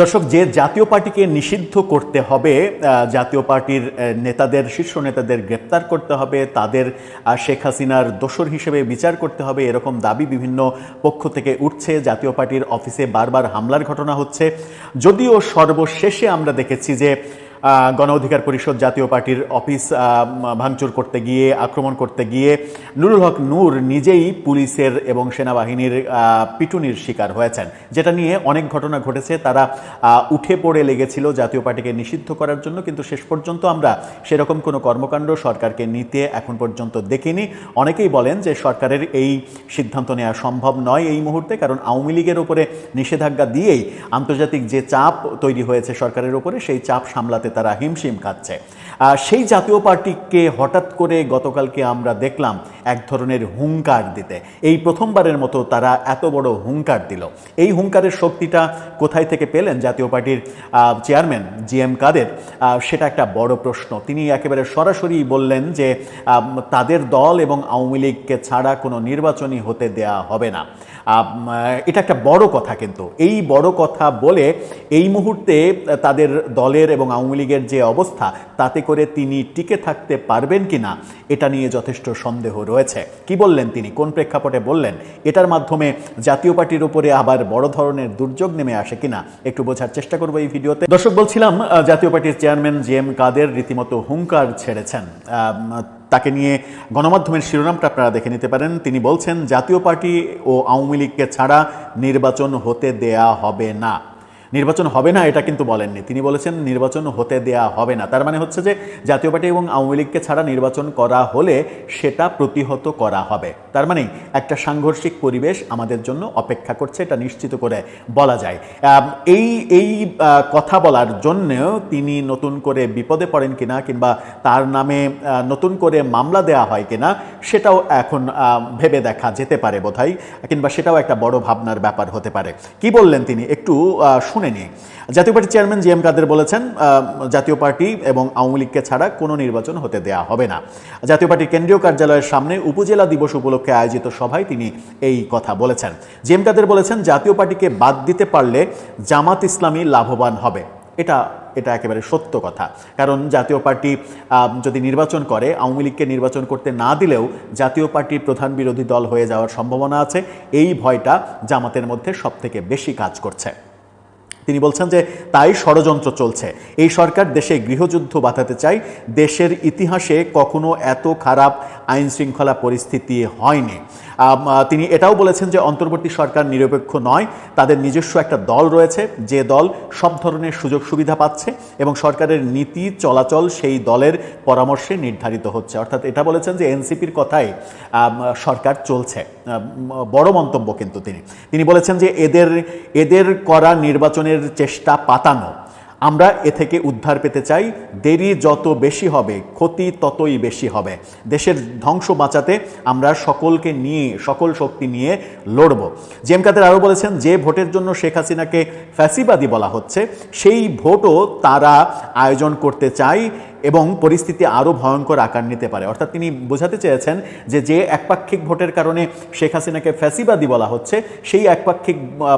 দর্শক, যে জাতীয় পার্টিকে নিষিদ্ধ করতে হবে জাতীয় পার্টির নেতাদের, শীর্ষ নেতাদের গ্রেপ্তার করতে হবে, তাদের শেখ হাসিনার দোষর হিসেবে বিচার করতে হবে, এরকম দাবি বিভিন্ন পক্ষ থেকে উঠছে। জাতীয় পার্টির অফিসে বারবার হামলার ঘটনা হচ্ছে। যদিও সর্বশেষে আমরা দেখেছি যে গণ অধিকার পরিষদ জাতীয় পার্টির অফিস ভাঙচুর করতে গিয়ে, আক্রমণ করতে গিয়ে নুরুল হক নূর নিজেই পুলিশের এবং সেনাবাহিনীর পিটুনির শিকার হয়েছেন। যেটা নিয়ে অনেক ঘটনা ঘটেছে। তারা উঠে পড়ে লেগেছিল জাতীয় পার্টিকে নিষিদ্ধ করার জন্য, কিন্তু শেষ পর্যন্ত আমরা সেরকম কোনো কর্মকাণ্ড সরকারকে নিতে এখন পর্যন্ত দেখিনি। অনেকেই বলেন যে সরকারের এই সিদ্ধান্ত নেওয়া সম্ভব নয় এই মুহূর্তে, কারণ আওয়ামী লীগের উপরে নিষেধাজ্ঞা দিয়েই আন্তর্জাতিক যে চাপ তৈরি হয়েছে সরকারের উপরে সেই চাপ সামলাতে তারা হিমশিম খাচ্ছে। সেই জাতীয় পার্টিকে হঠাৎ করে গতকালকে আমরা দেখলাম এক ধরনের হুঙ্কার দিতে। এই প্রথমবারের মতো তারা এত বড় হুঙ্কার দিল। এই হুঙ্কারের শক্তিটা কোথায় থেকে পেলেন জাতীয় পার্টির চেয়ারম্যান জি এম কাদের? সেটা একটা বড় প্রশ্ন। তিনি একেবারে সরাসরি বললেন যে তাদের দল এবং আওয়ামী লীগকে ছাড়া কোনো নির্বাচনই হতে দেয়া হবে না। এটা একটা বড় কথা কিন্তু। এই বড় কথা বলে এই মুহূর্তে তাদের দলের এবং আওয়ামী লীগের যে অবস্থা, তাতে করে তিনি টিকে থাকতে পারবেন কি না এটা নিয়ে যথেষ্ট সন্দেহ রয়েছে। কি বললেন তিনি? কোন প্রেক্ষাপটে বললেন? এটার মাধ্যমে জাতীয় পার্টির উপরে আবার বড় ধরনের দুর্যোগ নেমে আসে কিনা? একটু বোঝার চেষ্টা করব এই ভিডিওতে। দর্শক, বলছিলাম জাতীয় পার্টির চেয়ারম্যান জি এম কাদের রীতিমতো হুঙ্কার ছেড়েছেন। তাকে নিয়ে গণমাধ্যমের শিরোনামটা আপনারা দেখে নিতে পারেন। তিনি বলছেন, জাতীয় পার্টি ও আওয়ামী লীগকে ছাড়া নির্বাচন হতে দেয়া হবে না। নির্বাচন হবে না, এটা কিন্তু বলেননি। তিনি বলেছেন নির্বাচন হতে দেয়া হবে না। তার মানে হচ্ছে যে, জাতীয় পার্টি এবং আওয়ামী লীগকে ছাড়া নির্বাচন করা হলে সেটা প্রতিহত করা হবে। তার মানে একটা সাংঘর্ষিক পরিবেশ আমাদের জন্য অপেক্ষা করছে, এটা নিশ্চিত করে বলা যায়। এই এই কথা বলার জন্যেও তিনি নতুন করে বিপদে পড়েন কিনা কিংবা তার নামে নতুন করে মামলা দেয়া হয় কিনা সেটাও এখন ভেবে দেখা যেতে পারে বোধহয়, কিংবা সেটাও একটা বড় ভাবনার ব্যাপার হতে পারে। কি বললেন তিনি? একটু শুনে নিই জাতীয় পার্টির চেয়ারম্যান জি এম কাদের বলেছেন জাতীয় পার্টি এবং আওয়ামী লীগকে ছাড়া কোনো নির্বাচন হতে দেয়া হবে না। জাতীয় পার্টির কেন্দ্রীয় কার্যালয়ের সামনে উপজেলা দিবস উপলক্ষে আয়োজিত সভায় তিনি এই কথা বলেছেন। জি এম কাদের বলেছেন, জাতীয় পার্টিকে বাদ দিতে পারলে জামাত ইসলামী লাভবান হবে। এটা এটা একেবারে সত্য কথা। কারণ জাতীয় পার্টি যদি নির্বাচন করে, আওয়ামী লীগকে নির্বাচন করতে না দিলেও জাতীয় পার্টির প্রধান বিরোধী দল হয়ে যাওয়ার সম্ভাবনা আছে। এই ভয়টা জামাতের মধ্যে সবথেকে বেশি কাজ করছে। তিনি বলছেন যে তাই ষড়যন্ত্র চলছে। এই সরকার দেশে গৃহযুদ্ধ বাঁধাতে চায়। দেশের ইতিহাসে কখনো এত খারাপ আইন শৃঙ্খলা পরিস্থিতি হয়নি। তিনি এটাও বলেছেন যে অন্তর্বর্তী সরকার নিরপেক্ষ নয়, তাদের নিজস্ব একটা দল রয়েছে। যে দল সব ধরনের সুযোগ সুবিধা পাচ্ছে এবং সরকারের নীতি, চলাচল সেই দলের পরামর্শে নির্ধারিত হচ্ছে। অর্থাৎ এটা বলেছেন যে এনসিপির কথাই সরকার চলছে। বড় মন্তব্য কিন্তু তিনি। তিনি বলেছেন যে এদের এদের করা নির্বাচনের চেষ্টা পাতানো। আমরা এ থেকে উদ্ধার পেতে চাই, দেরি যত বেশি হবে, ক্ষতি ততই বেশি হবে। দেশের ধ্বংস বাঁচাতে আমরা সকলকে নিয়ে, সকল শক্তি নিয়ে লড়ব। জেম কাদের আরও বলেছেন, যে ভোটের জন্য শেখ হাসিনাকে ফ্যাসিবাদী বলা হচ্ছে, সেই ভোটও তারা আয়োজন করতে চায় এবং পরিস্থিতি আরও ভয়ঙ্কর আকার নিতে পারে। অর্থাৎ তিনি বোঝাতে চেয়েছেন যে যে একপাক্ষিক ভোটের কারণে শেখ হাসিনাকে ফ্যাসিবাদী বলা হচ্ছে, সেই একপাক্ষিক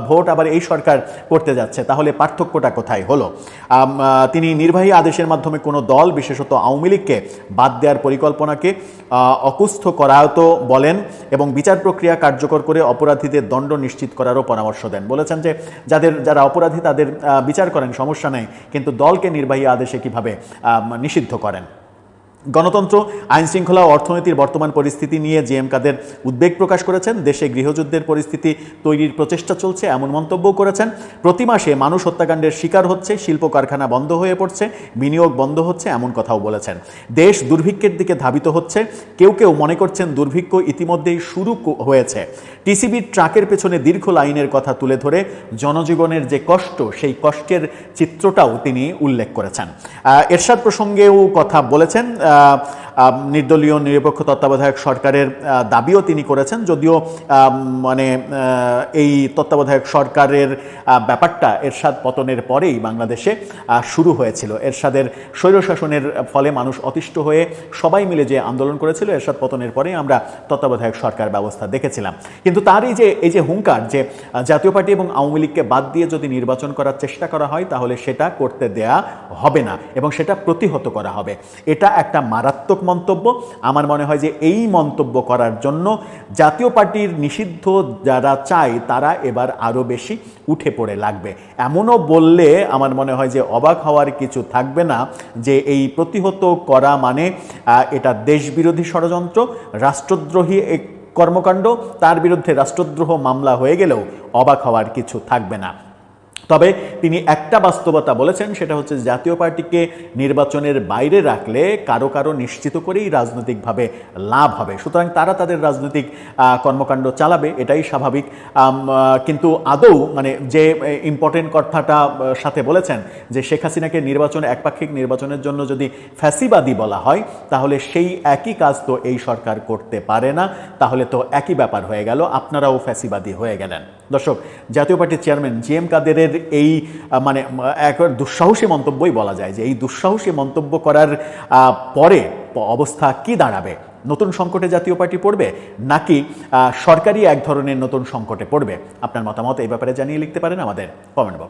ভোট আবার এই সরকার করতে যাচ্ছে। তাহলে পার্থক্যটা কোথায় হলো? তিনি নির্বাহী আদেশের মাধ্যমে কোনো দল, বিশেষত আওয়ামী লীগকে বাদ দেওয়ার পরিকল্পনাকে অকুস্থ করাও তো বলেন এবং বিচার প্রক্রিয়া কার্যকর করে অপরাধীদের দণ্ড নিশ্চিত করারও পরামর্শ দেন। বলেছেন যে, যাদের, যারা অপরাধী তাদের বিচার করেন, সমস্যা নেই, কিন্তু দলকে নির্বাহী আদেশে কীভাবে নিষিদ্ধ করেন। গণতন্ত্র আইন শৃঙ্খলা ও অর্থনীতির বর্তমান পরিস্থিতি নিয়ে জি এম কাদের উদ্বেগ প্রকাশ করেছেন। দেশে গৃহযুদ্ধের পরিস্থিতি তৈরির প্রচেষ্টা চলছে, এমন মন্তব্য করেছেন। প্রতি মাসে মানুষ হত্যাকাণ্ডের শিকার হচ্ছে, শিল্প কারখানা বন্ধ হয়ে পড়ছে, বিনিয়োগ বন্ধ হচ্ছে, এমন কথাও বলেছেন। দেশ দুর্ভিক্ষের দিকে ধাবিত হচ্ছে, কেউ কেউ মনে করছেন দুর্ভিক্ষ ইতিমধ্যেই শুরু হয়েছে। টিসিবির ট্রাকের পেছনে দীর্ঘ লাইনের কথা তুলে ধরে, জনজীবনের যে কষ্ট, সেই কষ্টের চিত্রটাও তিনি উল্লেখ করেছেন। এরশাদ প্রসঙ্গেও কথা বলেছেন। নির্দলীয়, নিরপেক্ষ তত্ত্বাবধায়ক সরকারের দাবিও তিনি করেছেন। যদিও মানে এই তত্ত্বাবধায়ক সরকারের ব্যাপারটা এরশাদ পতনের পরেই বাংলাদেশে শুরু হয়েছিল। এরশাদের স্বৈরশাসনের ফলে মানুষ অতিষ্ঠ হয়ে সবাই মিলে যে আন্দোলন করেছিল, এরশাদ পতনের পরেই আমরা তত্ত্বাবধায়ক সরকার ব্যবস্থা দেখেছিলাম। কিন্তু তার এই যে এই যে হুঙ্কার যে জাতীয় পার্টি এবং আওয়ামী লীগকে বাদ দিয়ে যদি নির্বাচন করার চেষ্টা করা হয়, তাহলে সেটা করতে দেয়া হবে না এবং সেটা প্রতিহত করা হবে। এটা একটা মারাত্মক মন্তব্য। আমার মনে হয় যে এই মন্তব্য করার জন্য জাতীয় পার্টির নিষিদ্ধ যারা চায়, তারা এবার আরও বেশি উঠে পড়ে লাগবে। এমনও বললে আমার মনে হয় যে অবাক হওয়ার কিছু থাকবে না যে এই প্রতিহত করা মানে এটা দেশবিরোধী ষড়যন্ত্র, রাষ্ট্রদ্রোহী এক কর্মকাণ্ড, তার বিরুদ্ধে রাষ্ট্রদ্রোহ মামলা হয়ে গেলেও অবাক হওয়ার কিছু থাকবে না। তবে তিনি একটা বাস্তবতা বলেছেন, সেটা হচ্ছে জাতীয় পার্টিকে নির্বাচনের বাইরে রাখলে কারও কারও নিশ্চিত করেই রাজনৈতিকভাবে লাভ হবে। সুতরাং তারা তাদের রাজনৈতিক কর্মকাণ্ড চালাবে, এটাই স্বাভাবিক। কিন্তু আদৌ মানে যে ইম্পর্টেন্ট কথাটা সাথে বলেছেন যে শেখ হাসিনাকে নির্বাচন, একপাক্ষিক নির্বাচনের জন্য যদি ফ্যাসিবাদী বলা হয়, তাহলে সেই একই কাজ তো এই সরকার করতে পারে না। তাহলে তো একই ব্যাপার হয়ে গেল, আপনারাও ফ্যাসিবাদী হয়ে গেলেন। দর্শক, জাতীয় পার্টির চেয়ারম্যান জি এম কাদেরের এই মানে এক দুঃসাহসী মন্তব্যই বলা যায় যে এই দুঃসাহসী মন্তব্য করার পরে অবস্থা কি দাঁড়াবে? নতুন সংকটে জাতীয় পার্টি পড়বে? নাকি সরকারি এক ধরনের নতুন সংকটে পড়বে? আপনার মতামত এই ব্যাপারে জানিয়ে লিখতে পারেন আমাদের কমেন্ট বক্স।